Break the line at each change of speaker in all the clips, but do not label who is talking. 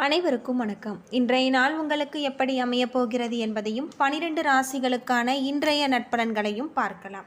அனைவருக்கும் வணக்கம். இன்றைய நாள் உங்களுக்கு எப்படி அமையப் போகிறது என்பதையும் பனிரெண்டு ராசிகளுக்கான இன்றைய நட்பலன்களையும் பார்க்கலாம்.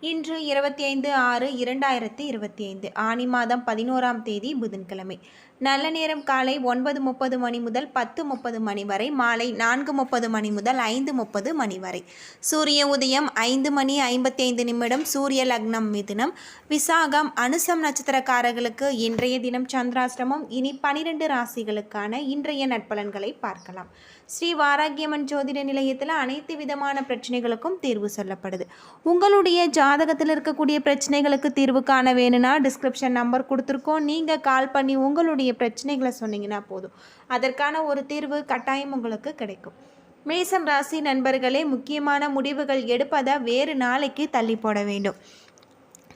இன்று இருபத்தி ஐந்து ஆறு இரண்டாயிரத்தி இருபத்தி ஐந்து ஆனி மாதம் பதினோராம் தேதி புதன்கிழமை. நல்ல நேரம் காலை ஒன்பது முப்பது மணி முதல் பத்து முப்பது மணி வரை மாலை நான்கு முப்பது மணி முதல் ஐந்து முப்பது மணி வரை. சூரிய உதயம் ஐந்து மணி ஐம்பத்தி ஐந்து நிமிடம் சூரிய லக்னம் மிதுனம். விசாகம் அனுசம் நட்சத்திரக்காரர்களுக்கு இன்றைய தினம் சந்திராஷ்டமம். இனி பனிரெண்டு ராசிகளுக்கான இன்றைய நட்பலன்களை பார்க்கலாம். ஸ்ரீ வாராகியம்மன் ஜோதிட நிலையத்தில் அனைத்து விதமான பிரச்சனைகளுக்கும் தீர்வு சொல்லப்படுது. உங்களுடைய ஜாதகத்தில் இருக்கக்கூடிய பிரச்சனைகளுக்கு தீர்வு காண வேணும்னா டிஸ்கிரிப்ஷன் நம்பர் கொடுத்துருக்கோம். நீங்கள் கால் பண்ணி உங்களுடைய பிரச்சனைகளை சொன்னீங்கன்னா போதும். அதற்கான ஒரு தீர்வு கட்டாயம் உங்களுக்கு கிடைக்கும். மேசம் ராசி நண்பர்களே முக்கியமான முடிவுகள் எடுப்பதை வேறு நாளைக்கு தள்ளி போட வேண்டும்.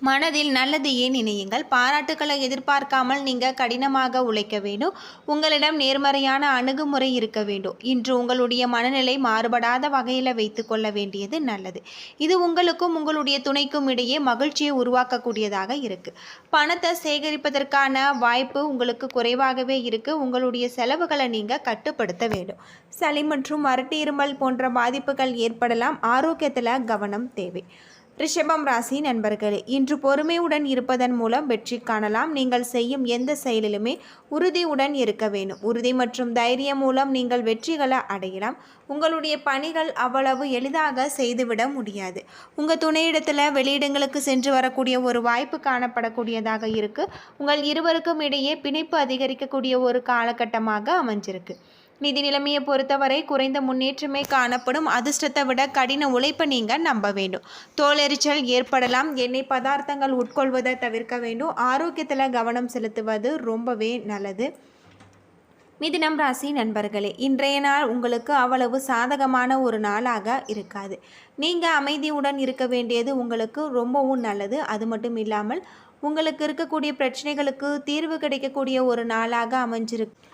மனதில் நல்லதையே நினையுங்கள் பாராட்டுக்களை எதிர்பார்க்காமல் நீங்கள் கடினமாக உழைக்க வேண்டும். உங்களிடம் நேர்மறையான அணுகுமுறை இருக்க வேண்டும். இன்று உங்களுடைய மனநிலை மாறுபடாத வகையில் வைத்து கொள்ள வேண்டியது நல்லது. இது உங்களுக்கும் உங்களுடைய துணைக்கும் இடையே மகிழ்ச்சியை உருவாக்கக்கூடியதாக இருக்குது பணத்தை சேகரிப்பதற்கான வாய்ப்பு உங்களுக்கு குறைவாகவே இருக்குது உங்களுடைய செலவுகளை நீங்கள் கட்டுப்படுத்த வேண்டும். சளி மற்றும் வறட்டு இருமல் போன்ற பாதிப்புகள் ஏற்படலாம். ஆரோக்கியத்தில் கவனம் தேவை. ரிஷபம் ராசி நண்பர்களே இன்று பொறுமையுடன் இருப்பதன் மூலம் வெற்றி காணலாம். நீங்கள் செய்யும் எந்த செயலிலுமே உறுதியுடன் இருக்க வேண்டும். உறுதி மற்றும் தைரியம் மூலம் நீங்கள் வெற்றிகளை அடையலாம். உங்களுடைய பணிகள் அவ்வளவு எளிதாக செய்துவிட முடியாது. உங்கள் துணையிடத்தில் வெளியிடங்களுக்கு சென்று வரக்கூடிய ஒரு வாய்ப்பு காணப்படக்கூடியதாக இருக்குது உங்கள் இருவருக்கும் இடையே பிணைப்பு அதிகரிக்கக்கூடிய ஒரு காலகட்டமாக அமைஞ்சிருக்கு. நிதி நிலைமையை பொறுத்தவரை குறைந்த முன்னேற்றமே காணப்படும். அதிர்ஷ்டத்தை விட கடின உழைப்பை நீங்கள் நம்ப வேண்டும். தோலெரிச்சல் ஏற்படலாம். எண்ணெய் பதார்த்தங்கள் உட்கொள்வதை தவிர்க்க வேண்டும். ஆரோக்கியத்தில் கவனம் செலுத்துவது ரொம்பவே நல்லது. மிதினம் ராசி நண்பர்களே இன்றைய நாள் உங்களுக்கு அவ்வளவு சாதகமான ஒரு நாளாக இருக்காது. நீங்கள் அமைதியுடன் இருக்க வேண்டியது உங்களுக்கு ரொம்பவும் நல்லது. அது மட்டும் இல்லாமல் உங்களுக்கு இருக்கக்கூடிய பிரச்சனைகளுக்கு தீர்வு கிடைக்கக்கூடிய ஒரு நாளாக அமைஞ்சிருக்கு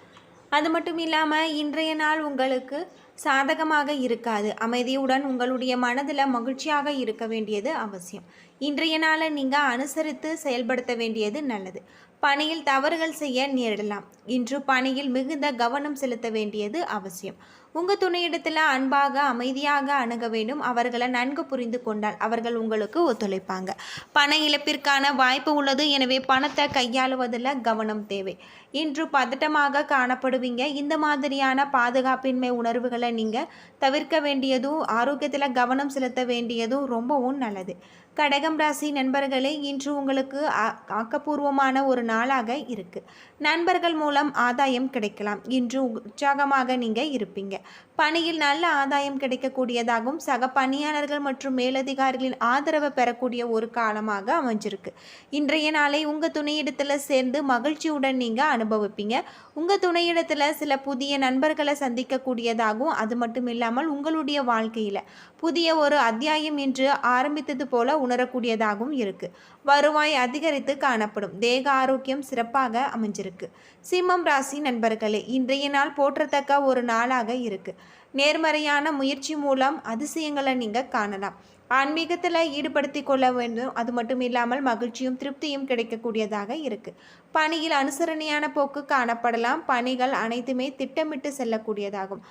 அது மட்டும் இல்லாமல் இன்றைய நாள் உங்களுக்கு சாதகமாக இருக்காது. அமைதியுடன் உங்களுடைய மனதில் மகிழ்ச்சியாக இருக்க வேண்டியது அவசியம். இன்றைய நாளை நீங்கள் அனுசரித்து செயல்படுத்த வேண்டியது நல்லது. பணியில் தவறுகள் செய்ய நேரிடலாம். இன்று பணியில் மிகுந்த கவனம் செலுத்த வேண்டியது அவசியம். உங்கள் துணையிடத்தில் அன்பாக அமைதியாக அணுக வேண்டும். அவர்களை நன்கு புரிந்து கொண்டால் அவர்கள் உங்களுக்கு ஒத்துழைப்பாங்க. பண இழப்பிற்கான வாய்ப்பு உள்ளது. எனவே பணத்தை கையாளுவதில் கவனம் தேவை. இன்று பதட்டமாக காணப்படுவீங்க. இந்த மாதிரியான பாதுகாப்பின்மை உணர்வுகளை நீங்கள் தவிர்க்க வேண்டியதும் ஆரோக்கியத்தில் கவனம் செலுத்த வேண்டியதும் ரொம்பவும் நல்லது. கடகம் ராசி நண்பர்களே இன்று உங்களுக்கு ஆ- ஆக்கப்பூர்வமான ஒரு நாளாக இருக்குது நண்பர்கள் மூலம் ஆதாயம் கிடைக்கலாம். இன்று உற்சாகமாக நீங்கள் இருப்பீங்க. பணியில் நல்ல ஆதாயம் கிடைக்கக்கூடியதாகவும் சக பணியாளர்கள் மற்றும் மேலதிகாரிகளின் ஆதரவை பெறக்கூடிய ஒரு காலமாக அமைஞ்சிருக்கு. இன்றைய நாளை உங்கள் துணையிடத்தில் சேர்ந்து மகிழ்ச்சியுடன் நீங்கள் அனுபவிப்பீங்க. உங்கள் துணையிடத்தில் சில புதிய நண்பர்களை சந்திக்கக்கூடியதாகவும் அது மட்டும் இல்லாமல் உங்களுடைய வாழ்க்கையில் புதிய ஒரு அத்தியாயம் என்று ஆரம்பித்தது போல உணரக்கூடியதாகவும் இருக்குது வருவாய் அதிகரித்து காணப்படும். தேக ஆரோக்கியம் சிறப்பாக அமைஞ்சிருக்கு. சிம்மம் ராசி நண்பர்களே இன்றைய நாள் போற்றத்தக்க ஒரு நாளாக இருக்கு. நேர்மறையான முயற்சி மூலம் அதிசயங்களை நீங்கள் காணலாம். ஆன்மீகத்தில் ஈடுபடுத்தி கொள்ள வேண்டும். அது மட்டும் இல்லாமல் மகிழ்ச்சியும் திருப்தியும் கிடைக்கக்கூடியதாக இருக்கு. பணியில் அனுசரணையான போக்கு காணப்படலாம். பணிகள் அனைத்துமே திட்டமிட்டு செல்லக்கூடியதாகும்.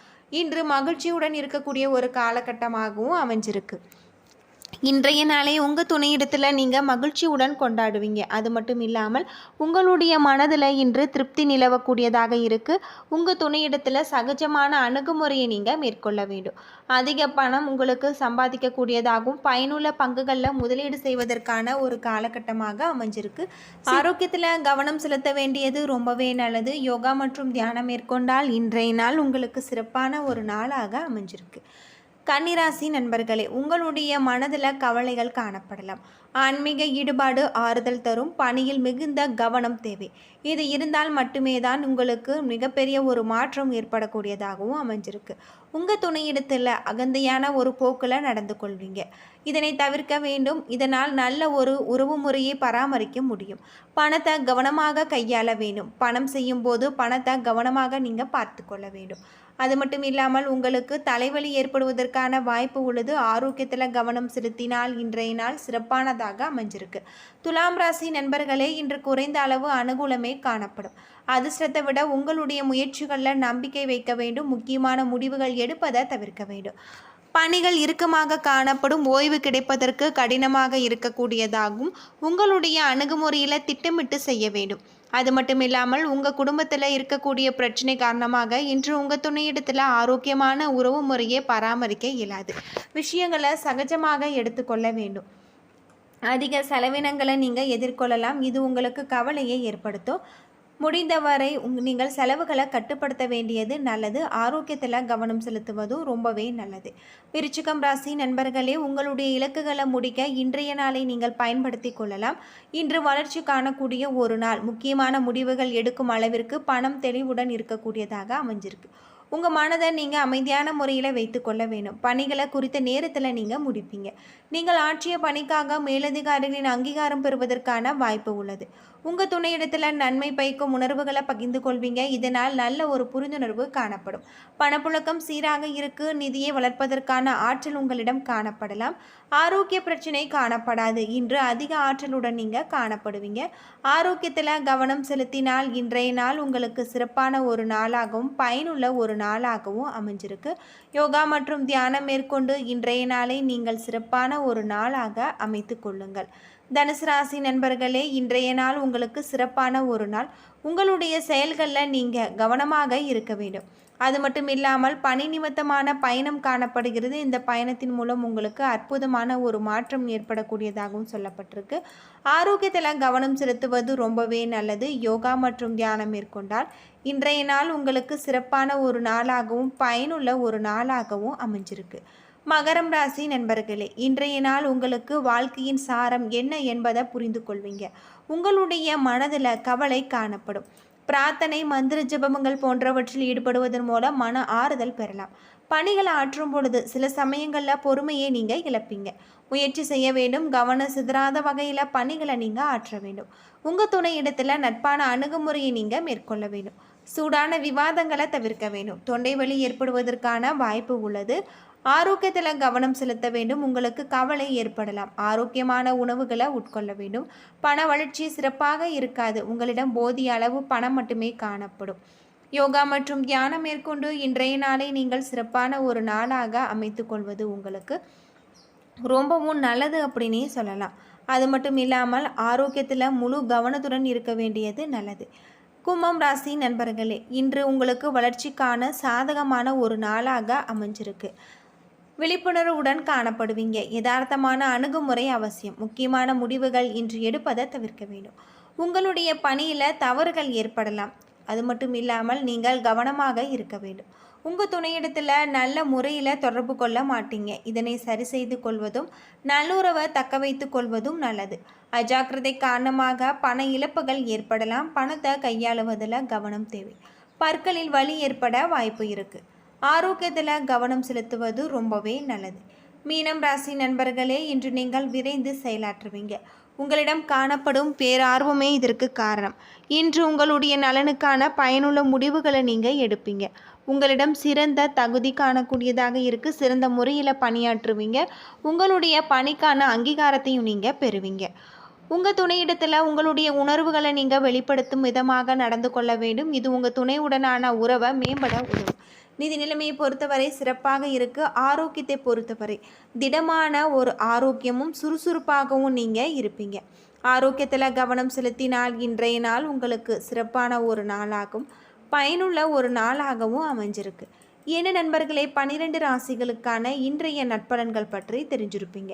இன்று மகிழ்ச்சியுடன் இருக்கக்கூடிய ஒரு காலகட்டமாகவும் அமைஞ்சிருக்கு. இன்றைய நாளை உங்கள் துணையிடத்தில் நீங்கள் மகிழ்ச்சியுடன் கொண்டாடுவீங்க. அது மட்டும் இல்லாமல் உங்களுடைய மனதில் இன்று திருப்தி நிலவக்கூடியதாக இருக்குது உங்கள் துணையிடத்தில் சகஜமான அணுகுமுறையை நீங்கள் மேற்கொள்ள வேண்டும். அதிக பணம் உங்களுக்கு சம்பாதிக்கக்கூடியதாகவும் பயனுள்ள பங்குகளில் முதலீடு செய்வதற்கான ஒரு காலகட்டமாக அமைஞ்சிருக்கு. ஆரோக்கியத்தில் கவனம் செலுத்த வேண்டியது ரொம்பவே நல்லது. யோகா மற்றும் தியானம் மேற்கொண்டால் இன்றைய நாள் உங்களுக்கு சிறப்பான ஒரு நாளாக அமைஞ்சிருக்கு. கன்னிராசி நண்பர்களே உங்களுடைய மனதில் கவலைகள் காணப்படலாம். ஆன்மீக ஈடுபாடு ஆறுதல் தரும் பணியில் மிகுந்த கவனம் தேவை. இது இருந்தால் மட்டுமே தான் உங்களுக்கு மிகப்பெரிய ஒரு மாற்றம் ஏற்படக்கூடியதாகவும் அமைஞ்சிருக்கு. உங்கள் துணையிடத்தில் அகந்தையான ஒரு போக்கில் நடந்து கொள்வீங்க. இதனை தவிர்க்க வேண்டும். இதனால் நல்ல ஒரு உறவு முறையை பராமரிக்க முடியும். பணத்தை கவனமாக கையாள வேண்டும். பணம் செய்யும் போது பணத்தை கவனமாக நீங்கள் பார்த்து கொள்ள வேண்டும். அது மட்டும் இல்லாமல் உங்களுக்கு தலைவலி ஏற்படுவதற்கான வாய்ப்பு உள்ளது. ஆரோக்கியத்தில் கவனம் செலுத்தினால் இன்றைய நாள் சிறப்பானதாக அமைஞ்சிருக்கு. துலாம் ராசி நண்பர்களே இன்று குறைந்த அளவு அனுகூலமே காணப்படும். அதிர்ஷ்டத்தை விட உங்களுடைய முயற்சிகளில் நம்பிக்கை வைக்க வேண்டும். முக்கியமான முடிவுகள் எடுப்பதை தவிர்க்க வேண்டும். பணிகள் இறுக்கமாக காணப்படும் ஓய்வு கிடைப்பதற்கு கடினமாக இருக்கக்கூடியதாகும். உங்களுடைய அணுகுமுறையில் திட்டமிட்டு செய்ய வேண்டும். அது மட்டும் இல்லாமல் உங்கள் குடும்பத்தில் இருக்கக்கூடிய பிரச்சனை காரணமாக இன்று உங்கள் துணையிடத்தில் ஆரோக்கியமான உறவு முறையை பராமரிக்க இயலாது. விஷயங்களை சகஜமாக எடுத்துக்கொள்ள வேண்டும். அதிக செலவினங்களை நீங்கள் எதிர்கொள்ளலாம். இது உங்களுக்கு கவலையை ஏற்படுத்தும். முடிந்தவரை உங் நீங்கள் செலவுகளை கட்டுப்படுத்த வேண்டியது நல்லது. ஆரோக்கியத்தில் கவனம் செலுத்துவதும் ரொம்பவே நல்லது. விருச்சிகம் ராசி நண்பர்களே உங்களுடைய இலக்குகளை முடிக்க இன்றைய நாளை நீங்கள் பயன்படுத்தி கொள்ளலாம். இன்று வளர்ச்சி காணக்கூடிய ஒரு நாள். முக்கியமான முடிவுகள் எடுக்கும் அளவிற்கு பணம் தெளிவுடன் இருக்கக்கூடியதாக அமைஞ்சிருக்கு. உங்கள் மனதை நீங்கள் அமைதியான முறையில் வைத்துக்கொள்ள வேணும் பணிகளை குறித்த நேரத்தில் நீங்கள் முடிப்பீங்க. நீங்கள் ஆற்றிய பணிக்காக மேலதிகாரிகளின் அங்கீகாரம் பெறுவதற்கான வாய்ப்பு உள்ளது. உங்கள் துணையிடத்தில் நன்மை பயக்கும் உணர்வுகளை பகிர்ந்து கொள்வீங்க. இதனால் நல்ல ஒரு புரிந்துணர்வு காணப்படும். பணப்புழக்கம் சீராக இருக்கு. நிதியை வளர்ப்பதற்கான ஆற்றல் உங்களிடம் காணப்படலாம். ஆரோக்கிய பிரச்சனை காணப்படாது. இன்று அதிக ஆற்றலுடன் நீங்கள் காணப்படுவீங்க. ஆரோக்கியத்தில் கவனம் செலுத்தினால் இன்றைய நாள் உங்களுக்கு சிறப்பான ஒரு நாளாகவும் பயனுள்ள ஒரு நாளாகவும் அமைஞ்சிருக்கு. யோகா மற்றும் தியானம் மேற்கொண்டு இன்றைய நாளை நீங்கள் சிறப்பான ஒரு நாளாக அமைத்து கொள்ளுங்கள். தனுசு ராசி நண்பர்களே இன்றைய நாள் உங்களுக்கு சிறப்பான ஒரு நாள். உங்களுடைய செயல்களில் நீங்கள் கவனமாக இருக்க வேண்டும். அது மட்டும் இல்லாமல் பணி நிமித்தமான பயணம் காணப்படுகிறது. இந்த பயணத்தின் மூலம் உங்களுக்கு அற்புதமான ஒரு மாற்றம் ஏற்படக்கூடியதாகவும் சொல்லப்பட்டிருக்கு. ஆரோக்கியத்தில் கவனம் செலுத்துவது ரொம்பவே நல்லது. யோகா மற்றும் தியானம் மேற்கொண்டால் இன்றைய நாள் உங்களுக்கு சிறப்பான ஒரு நாளாகவும் பயனுள்ள ஒரு நாளாகவும் அமைஞ்சிருக்கு. மகரம் ராசி நண்பர்களே இன்றைய நாள் உங்களுக்கு வாழ்க்கையின் சாரம் என்ன என்பதை புரிந்து கொள்வீங்க உங்களுடைய மனதில் கவலை காணப்படும். பிரார்த்தனை மந்திர ஜபமங்கள் போன்றவற்றில் ஈடுபடுவதன் மூலம் மன ஆறுதல் பெறலாம். பணிகளை ஆற்றும் பொழுது சில சமயங்களில் பொறுமையை நீங்கள் இழப்பீங்க. முயற்சி செய்ய வேண்டும் கவனம் சிதறாத வகையில் பணிகளை நீங்கள் ஆற்ற வேண்டும். உங்கள் துணை இடத்துல நட்பான அணுகுமுறையை நீங்கள் மேற்கொள்ள வேண்டும். சூடான விவாதங்களை தவிர்க்க வேண்டும். தொண்டை வலி ஏற்படுவதற்கான வாய்ப்பு உள்ளது. ஆரோக்கியத்தில் கவனம் செலுத்த வேண்டும். உங்களுக்கு கவலை ஏற்படலாம். ஆரோக்கியமான உணவுகளை உட்கொள்ள வேண்டும். பண வளர்ச்சி சிறப்பாக இருக்காது. உங்களிடம் போதிய அளவு பணம் மட்டுமே காணப்படும். யோகா மற்றும் தியானம் மேற்கொண்டு இன்றைய நாளை நீங்கள் சிறப்பான ஒரு நாளாக அமைத்து கொள்வது உங்களுக்கு ரொம்பவும் நல்லது அப்படின்னே சொல்லலாம். அது மட்டும் இல்லாமல் ஆரோக்கியத்தில் முழு கவனத்துடன் இருக்க வேண்டியது நல்லது. கும்பம் ராசி நண்பர்களே இன்று உங்களுக்கு வளர்ச்சிக்கான சாதகமான ஒரு நாளாக அமைஞ்சிருக்கு. விழிப்புணர்வுடன் காணப்படுவீங்க. யதார்த்தமான அணுகுமுறை அவசியம். முக்கியமான முடிவுகள் இன்று எடுப்பதை தவிர்க்க வேண்டும். உங்களுடைய பணியில் தவறுகள் ஏற்படலாம். அது மட்டும் இல்லாமல் நீங்கள் கவனமாக இருக்க வேண்டும். உங்கள் துணையிடத்தில் நல்ல முறையில் தொடர்பு கொள்ள மாட்டீங்க. இதனை சரி செய்து கொள்வதும் நல்லுறவை தக்க வைத்து கொள்வதும் நல்லது. அஜாக்கிரதை காரணமாக பண இழப்புகள் ஏற்படலாம். பணத்தை கையாளுவதில் கவனம் தேவை. பற்களில் வலி ஏற்பட வாய்ப்பு இருக்குது ஆரோக்கியத்தில் கவனம் செலுத்துவது ரொம்பவே நல்லது. மீனம் ராசி நண்பர்களே இன்று நீங்கள் விரைந்து செயலாற்றுவீங்க. உங்களிடம் காணப்படும் பேரார்வமே இதற்கு காரணம். இன்று உங்களுடைய நலனுக்கான பயனுள்ள முடிவுகளை நீங்கள் எடுப்பீங்க. உங்களிடம் சிறந்த தகுதி காணக்கூடியதாக இருக்குது சிறந்த முறையில் பணியாற்றுவீங்க. உங்களுடைய பணிக்கான அங்கீகாரத்தையும் நீங்கள் பெறுவீங்க. உங்கள் துணையிடத்தில் உங்களுடைய உணர்வுகளை நீங்கள் வெளிப்படுத்தும் விதமாக நடந்து கொள்ள வேண்டும். இது உங்கள் துணையுடனான உறவை மேம்பட உதவும். நிதி நிலைமையை பொறுத்தவரை சிறப்பாக இருக்கு. ஆரோக்கியத்தை பொறுத்தவரை திடமான ஒரு ஆரோக்கியமும் சுறுசுறுப்பாகவும் நீங்கள் இருப்பீங்க. ஆரோக்கியத்தில் கவனம் செலுத்தினால் இன்றைய நாள் உங்களுக்கு சிறப்பான ஒரு நாளாகும். பயனுள்ள ஒரு நாளாகவும் அமைஞ்சிருக்கு. என்ன நண்பர்களே? பன்னிரெண்டு ராசிகளுக்கான இன்றைய நட்பலன்கள் பற்றி தெரிஞ்சிருப்பீங்க.